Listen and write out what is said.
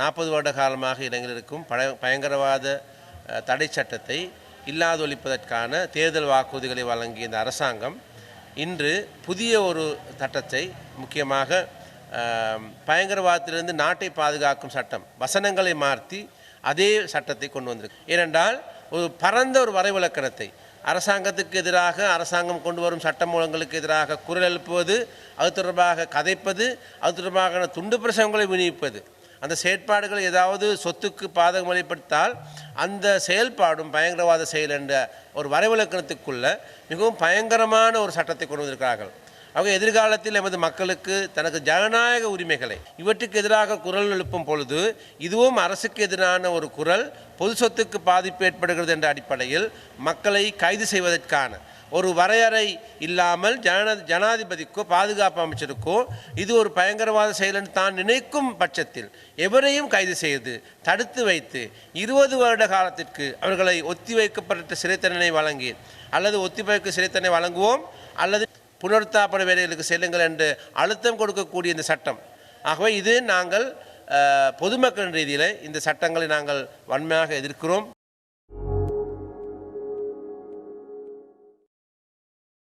நாற்பது வருட காலமாக இலங்கையில் இருக்கும். பய பயங்கரவாத தடை சட்டத்தை இல்லாதொழிப்பதற்கான தேர்தல் வாக்குறுதிகளை வழங்கிய இந்த அரசாங்கம் இன்று புதிய ஒரு சட்டத்தை முக்கியமாக பயங்கரவாதத்திலிருந்து நாட்டை பாதுகாக்கும் சட்டம் வசனங்களை மாற்றி அதே சட்டத்தை கொண்டு வந்திருக்கு. ஏனென்றால் ஒரு பரந்த ஒரு வரைவிலக்கணத்தை அரசாங்கத்துக்கு எதிராக அரசாங்கம் கொண்டு வரும் சட்டமூலங்களுக்கு எதிராக குரல் எழுப்புவது அது தொடர்பாக கதைப்பது அது தொடர்பாக துண்டு பிரசவங்களை விநியோகிப்பது அந்த செயற்பாடுகள் ஏதாவது சொத்துக்கு பாதகம் வெளிப்படுத்தால் அந்த செயல்பாடும் பயங்கரவாத செயல் என்ற ஒரு வரைவிலக்கணத்துக்குள்ள மிகவும் பயங்கரமான ஒரு சட்டத்தை கொண்டு வந்திருக்கிறார்கள். அவங்க எதிர்காலத்தில் எமது மக்களுக்கு தனக்கு ஜனநாயக உரிமைகளை இவற்றுக்கு எதிராக குரல் எழுப்பும் பொழுது இதுவும் அரசுக்கு எதிரான ஒரு குரல் பொது சொத்துக்கு பாதிப்பு ஏற்படுகிறது என்ற அடிப்படையில் மக்களை கைது செய்வதற்கான ஒரு வரையறை இல்லாமல் ஜன ஜனாதிபதிக்கோ பாதுகாப்பு அமைச்சருக்கோ இது ஒரு பயங்கரவாத செயலன் தான் நினைக்கும் பட்சத்தில் எவரையும் கைது செய்து தடுத்து வைத்து இருபது வருட காலத்திற்கு அவர்களை ஒத்திவைக்கப்பட்ட சிறை தண்டனை வழங்கி அல்லது ஒத்திவைக்க சிறை தண்டனை வழங்குவோம் அல்லது புனர்த்தாபன வேலைகளுக்கு செல்லுங்கள் என்று அழுத்தம் கொடுக்கக்கூடிய இந்த சட்டம். ஆகவே இது நாங்கள் பொதுமக்களின் ரீதியில் இந்த சட்டங்களை நாங்கள் வன்மையாக எதிர்க்கிறோம்.